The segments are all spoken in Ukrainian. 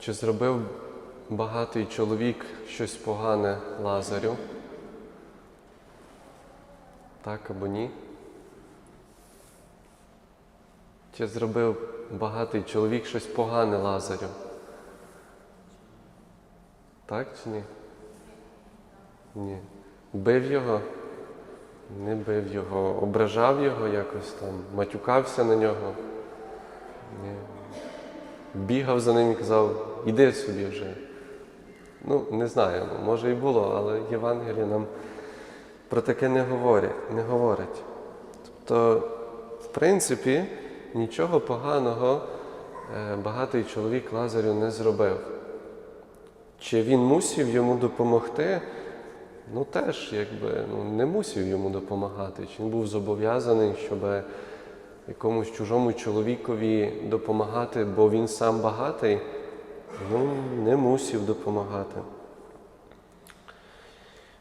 Чи зробив багатий чоловік щось погане Лазарю? Так або ні? Чи зробив багатий чоловік щось погане Лазарю? Так чи ні? Ні. Бив його? Не бив його. Ображав його якось там, матюкався на нього. Ні. Бігав за ним і казав, іди собі вже. Ну, не знаю, може і було, але Євангеліє нам про таке не говорить. Не говорить. Тобто, в принципі, нічого поганого е, багатий чоловік Лазарю не зробив. Чи він мусив йому допомогти? Ну теж якби ну, не мусив йому допомагати. Чи він був зобов'язаний, щоб якомусь чужому чоловікові допомагати, бо він сам багатий? Ну, не мусив допомагати.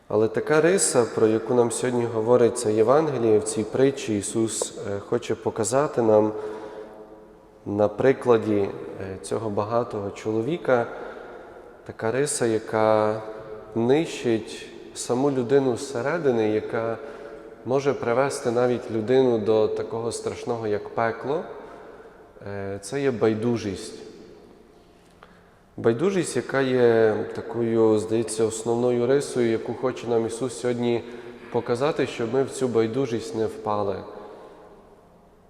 Але така риса, про яку нам сьогодні говорить це Євангеліє, в цій притчі Ісус е, хоче показати нам на прикладі е, цього багатого чоловіка, така риса, яка нищить саму людину зсередини, яка може привести навіть людину до такого страшного, як пекло, Е, це є байдужість. Байдужість, яка є такою, здається, основною рисою, яку хоче нам Ісус сьогодні показати, щоб ми в цю байдужість не впали.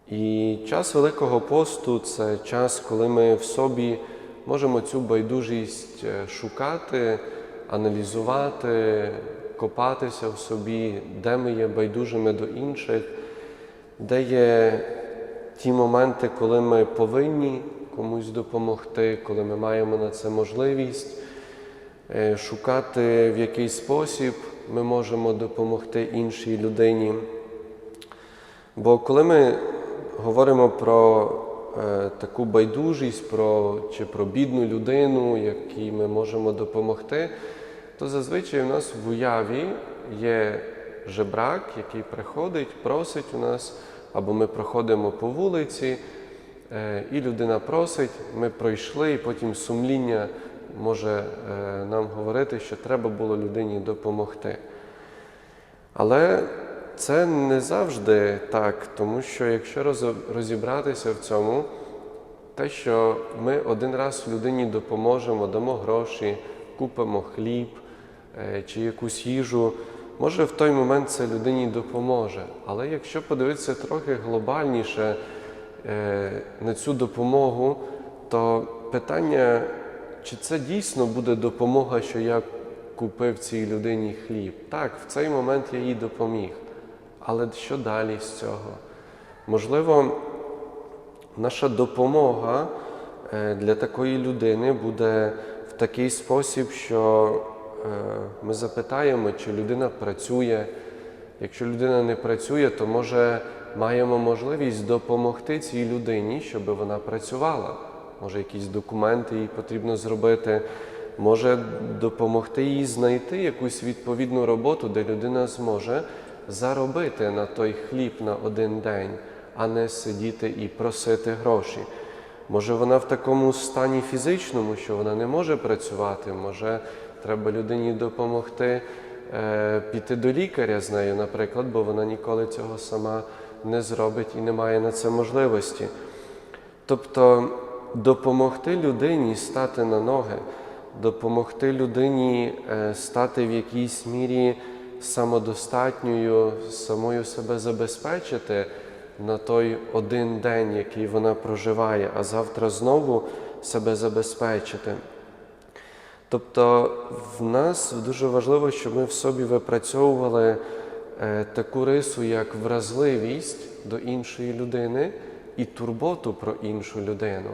І час Великого посту це час, коли ми в собі можемо цю байдужість е, шукати, аналізувати, копатися в собі, де ми є байдужими до інших, де є ті моменти, коли ми повинні комусь допомогти, коли ми маємо на це можливість, е, шукати в який спосіб ми можемо допомогти іншій людині. Бо коли ми говоримо про е, таку байдужість, про, чи про бідну людину, якій ми можемо допомогти, то зазвичай у нас в уяві є жебрак, який приходить, просить у нас, або ми проходимо по вулиці, е, і людина просить, ми пройшли, і потім сумління може е, нам говорити, що треба було людині допомогти. Але це не завжди так, тому що якщо розібратися в цьому, те, що ми один раз людині допоможемо, дамо гроші, купимо хліб чи якусь їжу, може в той момент це людині допоможе. Але якщо подивитися трохи глобальніше е, на цю допомогу, то питання, чи це дійсно буде допомога, що я купив цій людині хліб? Так, в цей момент я їй допоміг. Але що далі з цього? Можливо, наша допомога е, для такої людини буде в такий спосіб, що е, ми запитаємо, чи людина працює. Якщо людина не працює, то може маємо можливість допомогти цій людині, щоб вона працювала. Може, якісь документи їй потрібно зробити, може допомогти їй знайти якусь відповідну роботу, де людина зможе заробити на той хліб на один день, а не сидіти і просити гроші. Може, вона в такому стані фізичному, що вона не може працювати, може, треба людині допомогти е, піти до лікаря з нею, наприклад, бо вона ніколи цього сама не зробить і не має на це можливості. Тобто допомогти людині стати на ноги, допомогти людині е, стати в якійсь мірі самодостатньою, самою себе забезпечити на той один день, який вона проживає, а завтра знову себе забезпечити. Тобто в нас дуже важливо, щоб ми в собі випрацьовували е, таку рису, як вразливість до іншої людини і турботу про іншу людину.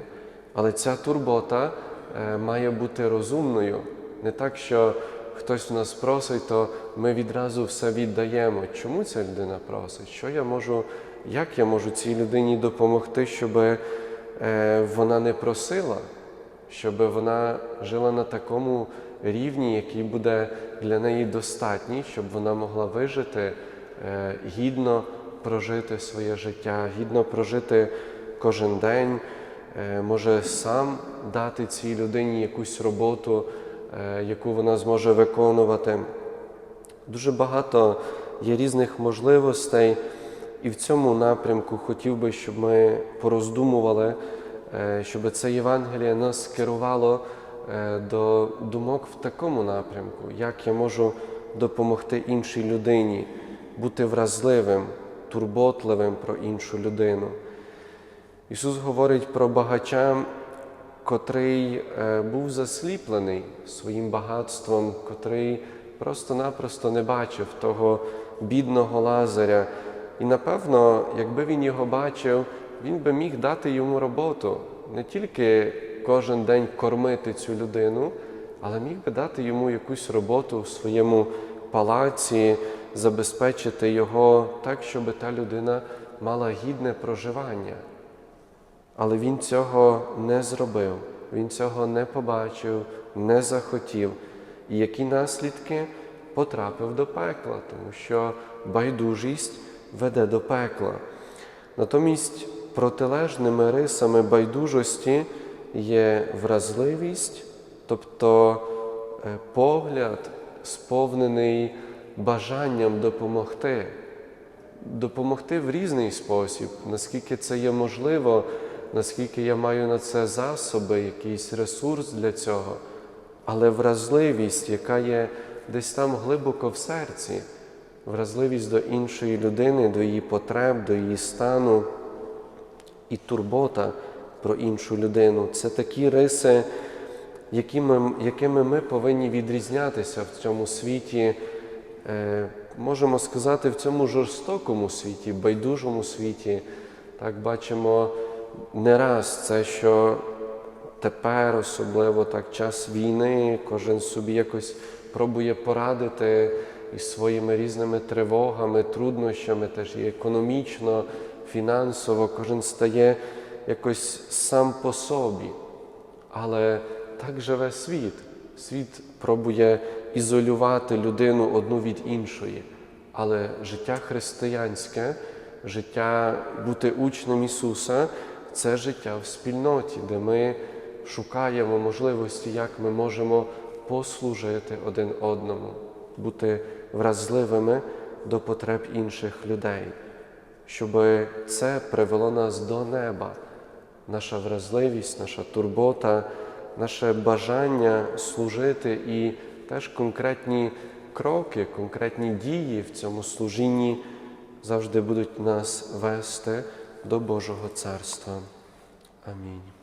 Але ця турбота е, має бути розумною. Не так, що хтось у нас просить, то ми відразу все віддаємо. Чому ця людина просить? Що я можу, як я можу цій людині допомогти, щоб е, вона не просила? Щоб вона жила на такому рівні, який буде для неї достатній, щоб вона могла вижити, е, гідно прожити своє життя, гідно прожити кожен день, е, може сам дати цій людині якусь роботу, е, яку вона зможе виконувати. Дуже багато є різних можливостей, і в цьому напрямку хотів би, щоб ми пороздумували, щоб це Євангеліє нас керувало е, до думок в такому напрямку, як я можу допомогти іншій людині, бути вразливим, турботливим про іншу людину. Ісус говорить про багача, котрий е, був засліплений своїм багатством, котрий просто-напросто не бачив того бідного Лазаря. І напевно, якби він його бачив, він би міг дати йому роботу, не тільки кожен день кормити цю людину, але міг би дати йому якусь роботу в своєму палаці, забезпечити його так, щоб та людина мала гідне проживання. Але він цього не зробив, він цього не побачив, не захотів. І які наслідки потрапив до пекла, тому що байдужість веде до пекла. Натомість протилежними рисами байдужості є вразливість, тобто е, погляд, сповнений бажанням допомогти, допомогти в різний спосіб, наскільки це є можливо, наскільки я маю на це засоби, якийсь ресурс для цього, але вразливість, яка є десь там глибоко в серці, вразливість до іншої людини, до її потреб, до її стану і турбота про іншу людину. Це такі риси, якими, якими ми повинні відрізнятися в цьому світі, е, можемо сказати, в цьому жорстокому світі, байдужому світі. Так бачимо не раз це, що тепер, особливо так, час війни, кожен собі якось пробує порадити із своїми різними тривогами, труднощами, теж і економічно, фінансово, кожен стає якось сам по собі. Але так живе світ. Світ пробує ізолювати людину одну від іншої. Але життя християнське, життя бути учнем Ісуса це життя в спільноті, де ми шукаємо можливості, як ми можемо послужити один одному, бути вразливими до потреб інших людей, щоб це привело нас до неба, наша вразливість, наша турбота, наше бажання служити і теж конкретні кроки, конкретні дії в цьому служінні завжди будуть нас вести до Божого Царства. Амінь.